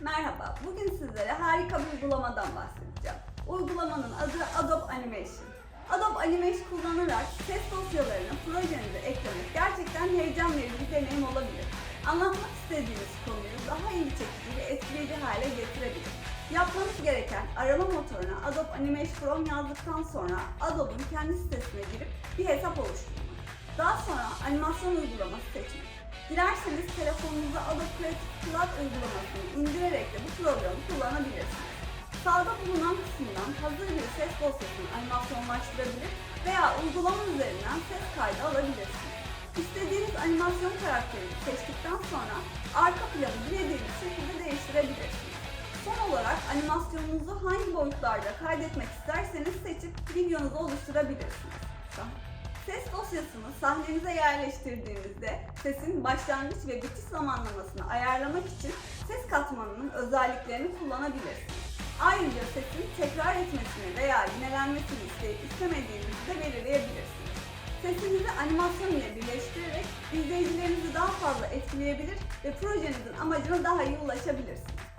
Merhaba, bugün sizlere harika bir uygulamadan bahsedeceğim. Uygulamanın adı Adobe Animation. Adobe Animation kullanarak ses dosyalarını projenize eklemek gerçekten heyecan verici bir deneyim olabilir. Anlatmak istediğiniz konuyu daha ilgi çekici ve etkileyici hale getirebilir. Yapmanız gereken arama motoruna Adobe Animation From yazdıktan sonra Adobe'un kendi sitesine girip bir hesap oluşturmak. Daha sonra animasyon uygulaması seçmek. Dilerseniz telefonunuza Adobe Creative Cloud uygulamasını indirerek de bu programı kullanabilirsiniz. Sağda bulunan kısımdan hazır bir ses dosyasını animasyonlaştırabilir veya uygulama üzerinden ses kaydı alabilirsiniz. İstediğiniz animasyon karakterini seçtikten sonra arka planı dilediğiniz şekilde değiştirebilirsiniz. Son olarak animasyonunuzu hangi boyutlarda kaydetmek isterseniz seçip videonuzu oluşturabilirsiniz. Tamam. Ses dosyasını sahnenize yerleştirdiğinizde sesin başlangıç ve bitiş zamanlamasını ayarlamak için ses katmanının özelliklerini kullanabilirsiniz. Ayrıca sesin tekrar etmesini veya yinelenmesini isteyip istemediğinizi de belirleyebilirsiniz. Sesinizi animasyon ile birleştirerek izleyicilerinizi daha fazla etkileyebilir ve projenizin amacına daha iyi ulaşabilirsiniz.